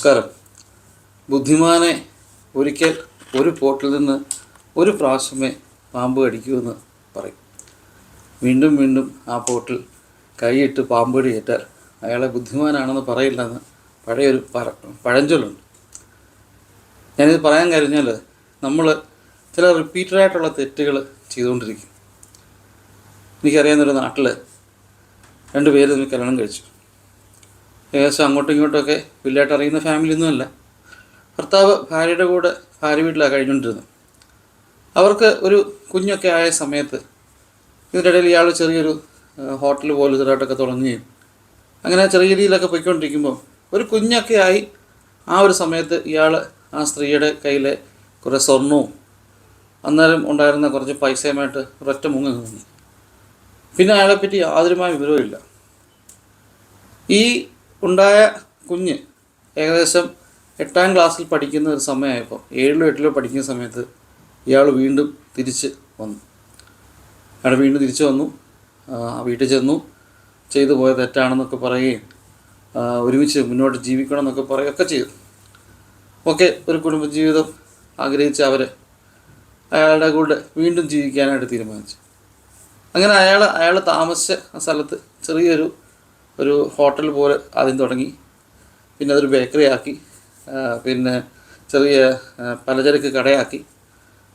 നമസ്കാരം. ബുദ്ധിമാനെ ഒരിക്കൽ ഒരു പോട്ടിൽ നിന്ന് ഒരു പ്രാവശ്യമേ പാമ്പ് കടിക്കുമെന്ന് പറയും. വീണ്ടും വീണ്ടും ആ പോട്ടിൽ കൈയിട്ട് പാമ്പ് കടിയേറ്റാൽ അയാളെ ബുദ്ധിമാനാണെന്ന് പറയില്ലെന്ന് പഴയൊരു പറ പഴഞ്ചൊല്ലുണ്ട്. ഞാനിത് പറയാൻ കഴിഞ്ഞാൽ നമ്മൾ ചില റിപ്പീറ്റഡായിട്ടുള്ള തെറ്റുകൾ ചെയ്തുകൊണ്ടിരിക്കും. എനിക്കറിയാവുന്നൊരു നാട്ടിൽ രണ്ട് പേര് തമ്മിൽ കല്യാണം കഴിച്ചു. ഏകദേശം അങ്ങോട്ടും ഇങ്ങോട്ടുമൊക്കെ വലിയതായിട്ട് അറിയുന്ന ഫാമിലി ഒന്നുമല്ല ഭർത്താവ് ഭാര്യയുടെ കൂടെ ഭാര്യ വീട്ടിലാണ് കഴിഞ്ഞുകൊണ്ടിരുന്നത്. അവർക്ക് ഒരു കുഞ്ഞൊക്കെ ആയ സമയത്ത് ഇതിന്റെ ഇടയിൽ ഇയാൾ ചെറിയൊരു ഹോട്ടൽ പോലെ ചെറുതായിട്ടൊക്കെ തുടങ്ങുകയും അങ്ങനെ ചെറിയ രീതിയിലൊക്കെ പോയിക്കൊണ്ടിരിക്കുമ്പോൾ ഒരു കുഞ്ഞൊക്കെ ആയി ആ ഒരു സമയത്ത് ഇയാൾ ആ സ്ത്രീയുടെ കയ്യിലെ കുറേ സ്വർണവും അന്നേരം ഉണ്ടായിരുന്ന കുറച്ച് പൈസയുമായിട്ട് ഒരൊറ്റ മുങ്ങ നിന്നു. പിന്നെ അയാളെപ്പറ്റി യാതൊരുമായ വിവരവും ഈ ഉണ്ടായ കുഞ്ഞ് ഏകദേശം എട്ടാം ക്ലാസ്സിൽ പഠിക്കുന്ന ഒരു സമയമായപ്പോൾ ഏഴിലോ എട്ടിലോ പഠിക്കുന്ന സമയത്ത് ഇയാൾ വീണ്ടും തിരിച്ച് വന്നു. അയാൾ വീണ്ടും തിരിച്ചു വന്നു. വീട്ടിൽ ചെന്നു. ചെയ്തു പോയ തെറ്റാണെന്നൊക്കെ പറയുകയും ഒരുമിച്ച് മുന്നോട്ട് ജീവിക്കണം എന്നൊക്കെ പറയുകയൊക്കെ ചെയ്തു. ഓക്കെ ഒരു കുടുംബജീവിതം ആഗ്രഹിച്ച അവർ അയാളുടെ കൂടെ വീണ്ടും ജീവിക്കാനായിട്ട് തീരുമാനിച്ചു. അങ്ങനെ അയാൾ അയാൾ താമസിച്ച സ്ഥലത്ത് ചെറിയൊരു ഒരു ഹോട്ടൽ പോലെ ആദ്യം തുടങ്ങി. പിന്നെ അതൊരു ബേക്കറി ആക്കി. പിന്നെ ചെറിയ പലചരക്ക് കടയാക്കി.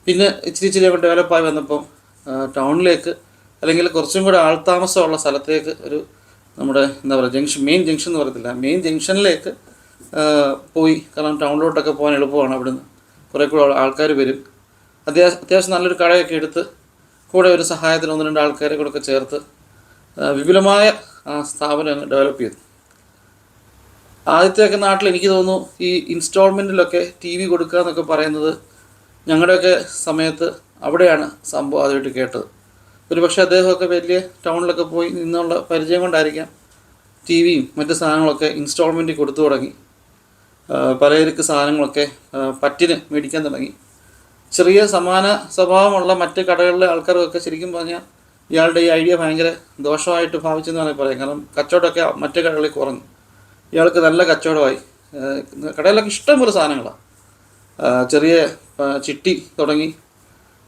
പിന്നെ ഇച്ചിരി ഇച്ചിരി ഒക്കെ ഡെവലപ്പായി വന്നപ്പം ടൗണിലേക്ക് അല്ലെങ്കിൽ കുറച്ചും കൂടെ ആൾതാമസമുള്ള സ്ഥലത്തേക്ക് ഒരു നമ്മുടെ എന്താ പറയുക ജംഗ്ഷൻ മെയിൻ ജംഗ്ഷൻ എന്ന് പറയത്തില്ല. മെയിൻ ജംഗ്ഷനിലേക്ക് പോയി. കാരണം ടൗണിലോട്ടൊക്കെ പോകാൻ എളുപ്പമാണ് അവിടുന്ന്. കുറേ കൂടെ ആൾക്കാർ വരും. അത്യാവശ്യം അത്യാവശ്യം നല്ലൊരു കടയൊക്കെ എടുത്ത് കൂടെ ഒരു സഹായത്തിന് ഒന്ന് രണ്ട് ആൾക്കാരെ കൂടെ ഒക്കെ ചേർത്ത് വിപുലമായ സ്ഥാപനം ഡെവലപ്പ് ചെയ്തു. ആദ്യത്തെയൊക്കെ നാട്ടിൽ എനിക്ക് തോന്നുന്നു ഈ ഇൻസ്റ്റാൾമെന്റിലൊക്കെ ടി വി കൊടുക്കുക എന്നൊക്കെ പറയുന്നത് ഞങ്ങളുടെയൊക്കെ സമയത്ത് അവിടെയാണ് സംഭവം ആദ്യമായിട്ട് കേട്ടത്. ഒരു പക്ഷേ അദ്ദേഹമൊക്കെ വലിയ ടൗണിലൊക്കെ പോയി നിന്നുള്ള പരിചയം കൊണ്ടായിരിക്കാം ടി വിയും മറ്റ് സാധനങ്ങളൊക്കെ ഇൻസ്റ്റാൾമെന്റിൽ കൊടുത്തു തുടങ്ങി. പലചരക്ക് സാധനങ്ങളൊക്കെ പറ്റിന് മേടിക്കാൻ തുടങ്ങി. ചെറിയ സമാന സ്വഭാവമുള്ള മറ്റ് കടകളിലെ ആൾക്കാരൊക്കെ ശരിക്കും പറഞ്ഞാൽ ഇയാളുടെ ഈ ഐഡിയ ഭയങ്കര ദോഷമായിട്ട് ഭാവിച്ചെന്ന് വേണമെങ്കിൽ പറയാം. കാരണം കച്ചവടമൊക്കെ മറ്റേ കടകളിൽ കുറഞ്ഞു. ഇയാൾക്ക് നല്ല കച്ചവടമായി. കടയിലൊക്കെ ഇഷ്ടംപോലെ സാധനങ്ങളാണ്. ചെറിയ ചിട്ടി തുടങ്ങി.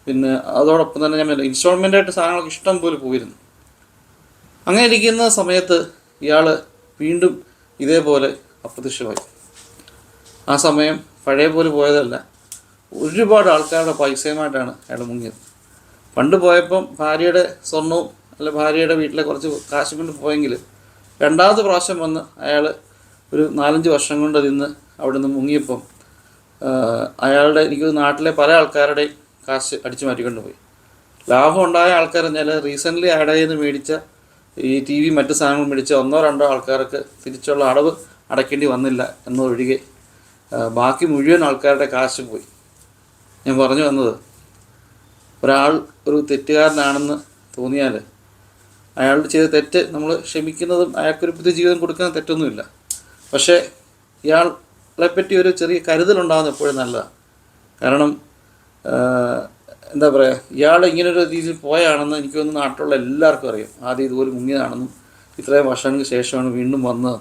പിന്നെ അതോടൊപ്പം തന്നെ ഞാൻ ഇൻസ്റ്റോൾമെന്റ് ആയിട്ട് സാധനങ്ങളൊക്കെ ഇഷ്ടം പോലെ പോയിരുന്നു. അങ്ങനെ ഇരിക്കുന്ന സമയത്ത് ഇയാൾ വീണ്ടും ഇതേപോലെ അപ്രത്യക്ഷമായി. ആ സമയം പഴയ പോലെ പോയതല്ല. ഒരുപാട് ആൾക്കാരുടെ പൈസയുമായിട്ടാണ് അയാൾ മുങ്ങിയത്. പണ്ട് പോയപ്പം ഭാര്യയുടെ സ്വർണവും അല്ല ഭാര്യയുടെ വീട്ടിലെ കുറച്ച് കാശും കൊണ്ട് പോയെങ്കിൽ രണ്ടാമത്തെ പ്രാവശ്യം വന്ന് അയാൾ ഒരു നാലഞ്ച് വർഷം കൊണ്ട് നിന്ന് അവിടെ നിന്ന് മുങ്ങിയപ്പം അയാളുടെ എനിക്ക് നാട്ടിലെ പല ആൾക്കാരുടെയും കാശ് അടിച്ചു മാറ്റിക്കൊണ്ട് പോയി. ലാഭം ഉണ്ടായ ആൾക്കാർ പറഞ്ഞാൽ റീസെന്റ്ലി കയ്യിൽ നിന്ന് മേടിച്ച ഈ ടി വി മറ്റ് സാധനങ്ങൾ മേടിച്ച ഒന്നോ രണ്ടോ ആൾക്കാർക്ക് തിരിച്ചുള്ള അടവ് അടയ്ക്കേണ്ടി വന്നില്ല എന്നൊഴികെ ബാക്കി മുഴുവൻ ആൾക്കാരുടെ കാശ് പോയി. ഞാൻ പറഞ്ഞു വന്നത് ഒരാൾ ഒരു തെറ്റുകാരനാണെന്ന് തോന്നിയാൽ അയാൾ ചെയ്ത തെറ്റ് നമ്മൾ ക്ഷമിക്കുന്നതും അയാൾക്കൊരു പുതിയ ജീവിതം കൊടുക്കുന്ന തെറ്റൊന്നുമില്ല. പക്ഷേ ഇയാളെ പറ്റി ഒരു ചെറിയ കരുതലുണ്ടാകുന്ന എപ്പോഴും നല്ലതാണ്. കാരണം എന്താ പറയുക ഇയാൾ ഇങ്ങനൊരു രീതിയിൽ പോയാണെന്ന് എനിക്ക് തോന്നുന്നു നാട്ടിലുള്ള എല്ലാവർക്കും അറിയാം. ആദ്യം ഇതുപോലെ മുങ്ങിയതാണെന്നും ഇത്രയും വർഷങ്ങൾക്ക് ശേഷമാണ് വീണ്ടും വന്നത്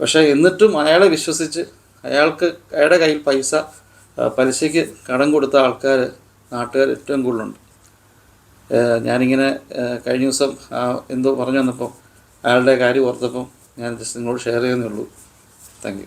പക്ഷേ എന്നിട്ടും അയാളെ വിശ്വസിച്ച് അയാൾക്ക് അയാളുടെ കയ്യിൽ പൈസ പലിശയ്ക്ക് കടം കൊടുത്ത ആൾക്കാർ നാട്ടുകാർ ഏറ്റവും കൂടുതലുണ്ട്. ഞാനിങ്ങനെ കഴിഞ്ഞ ദിവസം എന്തോ പറഞ്ഞു വന്നപ്പോൾ അയാളുടെ കാര്യം ഓർത്തപ്പം ഞാൻ ജസ്റ്റ് നിങ്ങളോട് ഷെയർ ചെയ്യുന്നേ ഉള്ളൂ. Thank you.